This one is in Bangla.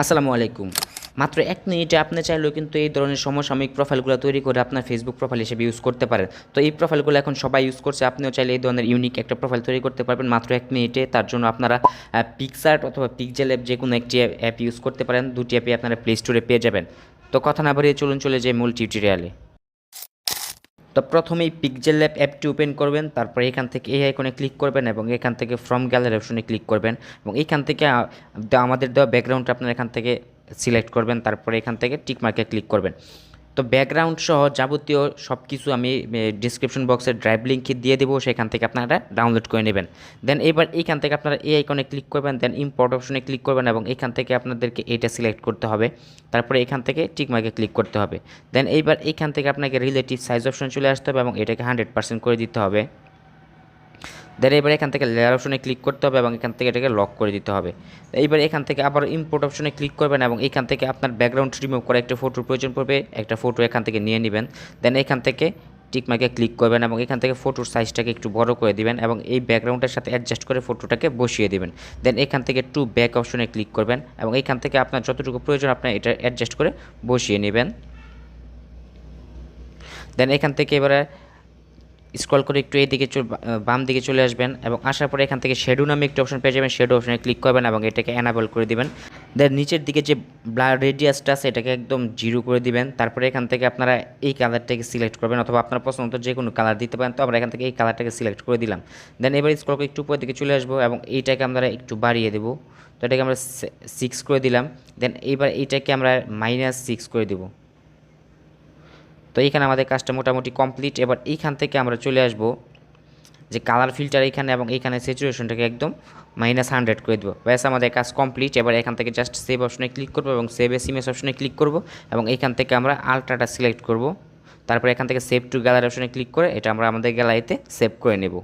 আসসালামু আলাইকুম। মাত্র এক মিনিটে আপনি চাইলেও কিন্তু এই ধরনের সমসাময়িক প্রোফাইলগুলো তৈরি করে আপনার ফেসবুক প্রোফাইল হিসেবে ইউজ করতে পারেন। তো এই প্রোফাইলগুলো এখন সবাই ইউজ করছে, আপনিও চাইলে এই ধরনের ইউনিক একটা প্রোফাইল তৈরি করতে পারবেন মাত্র এক মিনিটে। তার জন্য আপনারা পিকচার্ট অথবা পিকজেল অ্যাপ যে কোনো একটি অ্যাপ ইউজ করতে পারেন। দুটি অ্যাপে আপনারা প্লে স্টোরে পেয়ে যাবেন। তো কথা না বাড়িয়ে চলুন চলে যে মূল টিউটোরিয়ালে তো প্রথমেই পিকজেল ল্যাব অ্যাপটি ওপেন করবেন, তারপরে এখান থেকে এই আইকনে ক্লিক করবেন এবং এখান থেকে ফ্রম গ্যালারি অপশনে ক্লিক করবেন এবং এখান থেকে আমাদের দেওয়া ব্যাকগ্রাউন্ডটা আপনার এখান থেকে সিলেক্ট করবেন, তারপরে এখান থেকে টিকমার্কে ক্লিক করবেন। তো ব্যাকগ্রাউন্ড সহ যাবতীয় সব কিছু আমি ডিসক্রিপশন বক্সের ড্রাইভ লিঙ্ক দিয়ে দেবো, সেখান থেকে আপনারা ডাউনলোড করে নেবেন। দেন এবার এইখান থেকে আপনারা এই আইকনে ক্লিক করবেন দেন ইম্পোর্ট অপশনে ক্লিক করবেন এবং এখান থেকে আপনাদেরকে এটা সিলেক্ট করতে হবে। তারপরে এখান থেকে টিকমার্কে ক্লিক করতে হবে। দেন এইবার এইখান থেকে আপনাকে রিলেটিভ সাইজ অপশন চলে আসতে হবে এবং এটাকে হান্ড্রেড পার্সেন্ট করে দিতে হবে। দেন এবার এখান থেকে লেয়ার অপশনে ক্লিক করতে হবে এবং এখান থেকে এটাকে লক করে দিতে হবে এইবার এখান থেকে আবার ইম্পোর্ট অপশনে ক্লিক করবেন এবং এখান থেকে আপনার ব্যাকগ্রাউন্ড রিমুভ করে একটা ফটোর প্রয়োজন পড়বে একটা ফটো এখান থেকে নিয়ে নেবেন দেন এখান থেকে টিকমার্কে ক্লিক করবেন এবং এখান থেকে ফটোর সাইজটাকে একটু বড় করে দিবেন এবং এই ব্যাকগ্রাউন্ডের সাথে অ্যাডজাস্ট করে ফটোটাকে বসিয়ে দিবেন দেন এখান থেকে টু ব্যাক অপশনে ক্লিক করবেন এবং এখান থেকে আপনার যতটুকু প্রয়োজন আপনার এটা অ্যাডজাস্ট করে বসিয়ে নেবেন দেন এখান থেকে এবারে স্ক্রল করে একটু বা- বাম দিকে চলে আসবেন এবং আসার পরে এখান থেকে শেডু নামে একটি অপশন পেয়ে যাবেন। শেডো অপশনে ক্লিক করবেন এবং এটাকে অ্যানাবল করে দিবেন। দেন নিচের দিকে যে ব্লার রেডিয়াসটা আছে, এটাকে একদম জিরো করে দিবেন। তারপরে এখান থেকে আপনারা এই কালারটাকে সিলেক্ট করবেন অথবা আপনার পছন্দ মতো যে কোনো কালার দিতে পারেন। তো আমরা এখান থেকে এই কালারটাকে সিলেক্ট করে দিলাম। দেন এবার স্ক্রল করে একটু উপরের দিকে চলে আসব এবং এইটাকে আমরা একটু বাড়িয়ে দেবো। তো এটাকে আমরা সিক্স করে দিলাম। দেন এইবার এইটাকে আমরা মাইনাস সিক্স করে দেবো। তো এইখানে আমাদের কাজটা মোটামুটি কমপ্লিট এবার এইখান থেকে আমরা চলে আসব যে কালার ফিল্টার এইখানে এবং এইখানে সিচুয়েশনটাকে একদম মাইনাস হান্ড্রেড করে দেবো। ব্যাস, আমাদের কাজ কমপ্লিট এবার এখান থেকে জাস্ট সেভ অপশনে ক্লিক করব এবং সেভ এস ইমেজ অপশনে ক্লিক করব এবং এইখান থেকে আমরা আলট্রাটা সিলেক্ট করব। তারপর এখান থেকে সেভ টু গ্যালারি অপশনে ক্লিক করে এটা আমরা আমাদের গ্যালারিতে সেভ করে নেব।